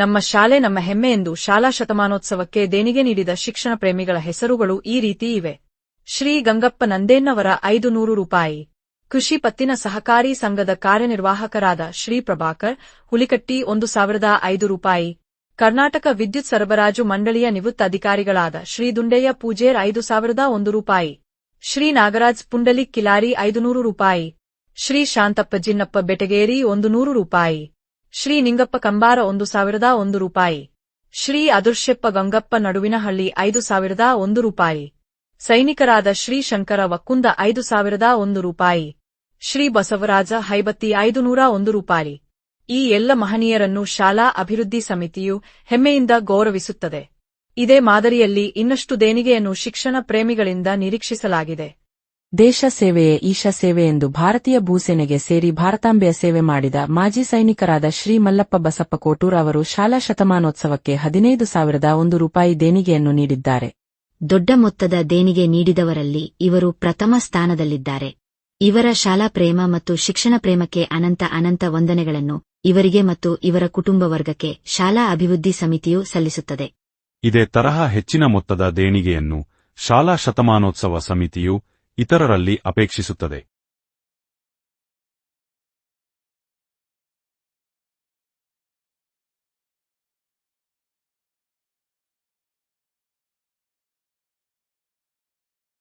ನಮ್ಮ ಶಾಲೆ ನಮ್ಮ ಹೆಮ್ಮೆ ಎಂದು ಶಾಲಾ ಶತಮಾನೋತ್ಸವಕ್ಕೆ ದೇಣಿಗೆ ನೀಡಿದ ಶಿಕ್ಷಣ ಪ್ರೇಮಿಗಳ ಹೆಸರುಗಳು ಈ ರೀತಿ ಇವೆ. ಶ್ರೀ ಗಂಗಪ್ಪ ನಂದೇನ್ನವರ ಐದು ನೂರು ರೂಪಾಯಿ. ಕೃಷಿ ಪತ್ತಿನ ಸಹಕಾರಿ ಸಂಘದ ಕಾರ್ಯನಿರ್ವಾಹಕರಾದ ಶ್ರೀ ಪ್ರಭಾಕರ್, ಹುಲಿಕಟ್ಟಿ ಒಂದು ಸಾವಿರದ ಐದು ರೂಪಾಯಿ. ಕರ್ನಾಟಕ ವಿದ್ಯುತ್ ಸರಬರಾಜು ಮಂಡಳಿಯ ನಿವೃತ್ತ ಅಧಿಕಾರಿಗಳಾದ ಶ್ರೀ ದುಂಡೆಯ ಪೂಜೇರ್ ಐದು ಸಾವಿರದ ಒಂದು ರೂಪಾಯಿ. ಶ್ರೀ ನಾಗರಾಜ್ ಪುಂಡಲಿಕ್ ಕಿಲಾರಿ ಐದುನೂರು ರೂಪಾಯಿ. ಶ್ರೀ ಶಾಂತಪ್ಪ ಜಿನ್ನಪ್ಪ ಬೆಟಗೇರಿ ಒಂದು ನೂರು ರೂಪಾಯಿ. ಶ್ರೀ ನಿಂಗಪ್ಪ ಕಂಬಾರ ಒಂದು ಸಾವಿರದ ಒಂದು ರೂಪಾಯಿ. ಶ್ರೀ ಅದೃಶ್ಯಪ್ಪ ಗಂಗಪ್ಪ ನಡುವಿನಹಳ್ಳಿ ಐದು ಸಾವಿರದ ಒಂದು ರೂಪಾಯಿ. ಸೈನಿಕರಾದ ಶ್ರೀ ಶಂಕರ ವಕ್ಕುಂದ ಐದು ಸಾವಿರದ ಒಂದು ರೂಪಾಯಿ. ಶ್ರೀ ಬಸವರಾಜ ಹೈಬತ್ತಿ ಐದು ನೂರ ಒಂದು ರೂಪಾಯಿ. ಈ ಎಲ್ಲ ಮಹನೀಯರನ್ನು ಶಾಲಾ ಅಭಿವೃದ್ಧಿ ಸಮಿತಿಯು ಹೆಮ್ಮೆಯಿಂದ ಗೌರವಿಸುತ್ತದೆ. ಇದೇ ಮಾದರಿಯಲ್ಲಿ ಇನ್ನಷ್ಟು ದೇಣಿಗೆಯನ್ನು ಶಿಕ್ಷಣ ಪ್ರೇಮಿಗಳಿಂದ ನಿರೀಕ್ಷಿಸಲಾಗಿದೆ. ದೇಶ ಸೇವೆಯೇ ಈಶ ಸೇವೆ ಎಂದು ಭಾರತೀಯ ಭೂಸೇನೆಗೆ ಸೇರಿ ಭಾರತಾಂಬೆಯ ಸೇವೆ ಮಾಡಿದ ಮಾಜಿ ಸೈನಿಕರಾದ ಶ್ರೀ ಮಲ್ಲಪ್ಪ ಬಸಪ್ಪ ಕೋಟೂರ್ ಅವರು ಶಾಲಾ ಶತಮಾನೋತ್ಸವಕ್ಕೆ ಹದಿನೈದು ಸಾವಿರದ ಒಂದು ರೂಪಾಯಿ ದೇಣಿಗೆಯನ್ನು ನೀಡಿದ್ದಾರೆ. ದೊಡ್ಡ ಮೊತ್ತದ ದೇಣಿಗೆ ನೀಡಿದವರಲ್ಲಿ ಇವರು ಪ್ರಥಮ ಸ್ಥಾನದಲ್ಲಿದ್ದಾರೆ. ಇವರ ಶಾಲಾ ಪ್ರೇಮ ಮತ್ತು ಶಿಕ್ಷಣ ಪ್ರೇಮಕ್ಕೆ ಅನಂತ ಅನಂತ ವಂದನೆಗಳನ್ನು ಇವರಿಗೆ ಮತ್ತು ಇವರ ಕುಟುಂಬ ವರ್ಗಕ್ಕೆ ಶಾಲಾ ಅಭಿವೃದ್ಧಿ ಸಮಿತಿಯು ಸಲ್ಲಿಸುತ್ತದೆ. ಇದೇ ತರಹ ಹೆಚ್ಚಿನ ಮೊತ್ತದ ದೇಣಿಗೆಯನ್ನು ಶಾಲಾ ಶತಮಾನೋತ್ಸವ ಸಮಿತಿಯು ಇತರರಲ್ಲಿ ಅಪೇಕ್ಷಿಸುತ್ತದೆ.